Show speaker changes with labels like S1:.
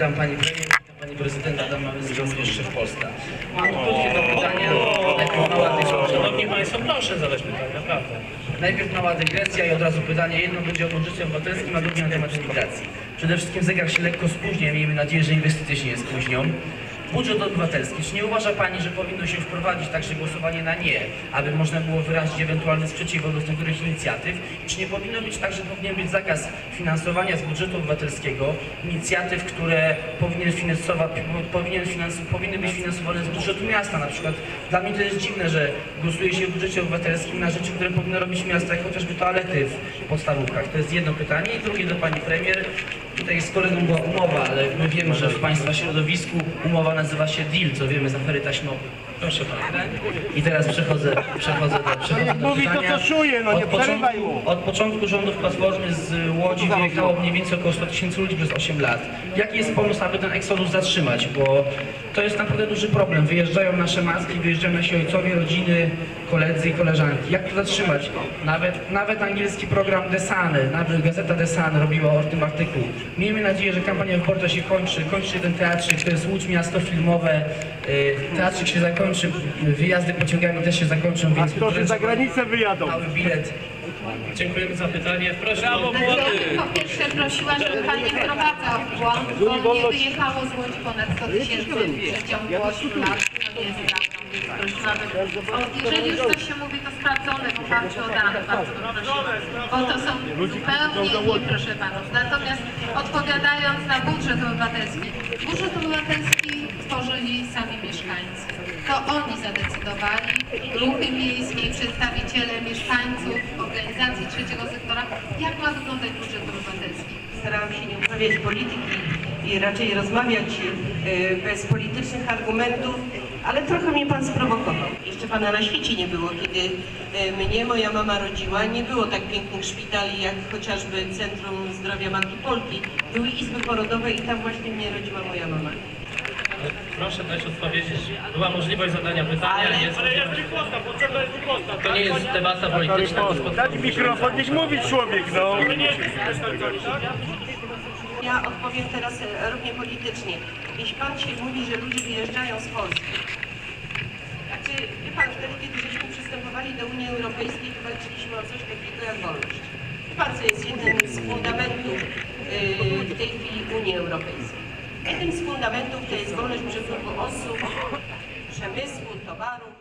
S1: Witam Pani Premier, witam Pani mamy związek jeszcze w Polsce. Mam krótkie dwa pytania, najpierw mała dygresja.
S2: Szanowni Państwo, proszę zadać pytanie, naprawdę.
S1: Najpierw mała dygresja i od razu pytanie. Jedno będzie o budżecie obywatelskim, a drugie na temat likwidacji. Przede wszystkim zegar się lekko spóźnia, miejmy nadzieję, że inwestycje się nie spóźnią. Budżet obywatelski. Czy nie uważa Pani, że powinno się wprowadzić także głosowanie na nie, aby można było wyrazić ewentualny sprzeciw wobec niektórych inicjatyw? Czy nie powinno być tak, że powinien być zakaz finansowania z budżetu obywatelskiego inicjatyw, które powinien finansować, powinien powinny być finansowane z budżetu miasta? Na przykład dla mnie to jest dziwne, że głosuje się w budżecie obywatelskim na rzeczy, które powinno robić miasta, jak chociażby toalety w podstawówkach. To jest jedno pytanie. I drugie do Pani Premier. Tutaj z kolegą była umowa, ale my wiemy, że w Państwa środowisku umowa nazywa się deal, co wiemy z afery taśmowej.
S2: Proszę Pana.
S1: I teraz przechodzę, przechodzę do, przechodzę
S3: jak
S1: do
S3: mówi, to
S1: pytania.
S3: to czuje, no nie
S1: Od
S3: przerywaj mu.
S1: Od początku rządów Platformy z Łodzi wyjechało mniej więcej około 100 tysięcy ludzi przez 8 lat. Jaki jest pomysł, aby ten eksodus zatrzymać? Bo to jest naprawdę duży problem. Wyjeżdżają nasze matki, wyjeżdżają nasi ojcowie, rodziny, koledzy i koleżanki. Jak to zatrzymać? Nawet, nawet angielski program The Sun, nawet gazeta The Sun robiła o tym artykuł. Miejmy nadzieję, że kampania wyborcza się kończy. Kończy się ten teatrzyk, to jest Łódź, miasto filmowe. Y, Teatrzyk się zakończy, wyjazdy pociągami też się zakończą, więc
S3: Aktorzy za granicę wyjadą.
S1: mały bilet.
S2: Dziękujemy za pytanie. Proszę o
S4: Ja
S2: młody.
S4: bym po pierwsze prosiła, żeby Pan nie wprowadzał w błąd, bo nie wyjechało z Łodzi ponad 100 tysięcy w przeciągu 8 lat. To nie jest prawdą, więc prosiłabym. o- Jeżeli już coś się mówi, to sprawdzone w oparciu o dane, bardzo prosiła. Bo to są zupełnie inne, proszę Panów. Natomiast odpowiadając na budżet obywatelski. Budżet obywatelski tworzyli sami mieszkańcy. To oni zadecydowali, ruchy miejskie, przedstawiciele mieszkańców, organizacji trzeciego sektora, jak ma wyglądać budżet obywatelski.
S5: Starałam się nie uprawiać polityki i raczej rozmawiać e, bez politycznych argumentów, ale trochę mnie pan sprowokował. Jeszcze pana na świecie nie było, kiedy e, mnie moja mama rodziła. Nie było tak pięknych szpitali jak chociażby Centrum Zdrowia Matki Polki. Były izby porodowe i tam właśnie mnie rodziła moja mama.
S2: Proszę dać odpowiedzieć. Była możliwość zadania pytania. Jest to nie jest debata polityczna. jest
S3: Dać mikrofon, niech mówi człowiek, no.
S5: Ja odpowiem teraz e, równie politycznie. Jeśli pan się mówi, że ludzie wyjeżdżają z Polski, znaczy, wie pan, wtedy, kiedy żeśmy przystępowali do Unii Europejskiej, to walczyliśmy o coś takiego jak wolność. Wie pan, co jest jednym z fundamentów yy, w tej chwili Unii Europejskiej? Jednym z fundamentów to jest wolność przepływu osób, przemysłu, towarów.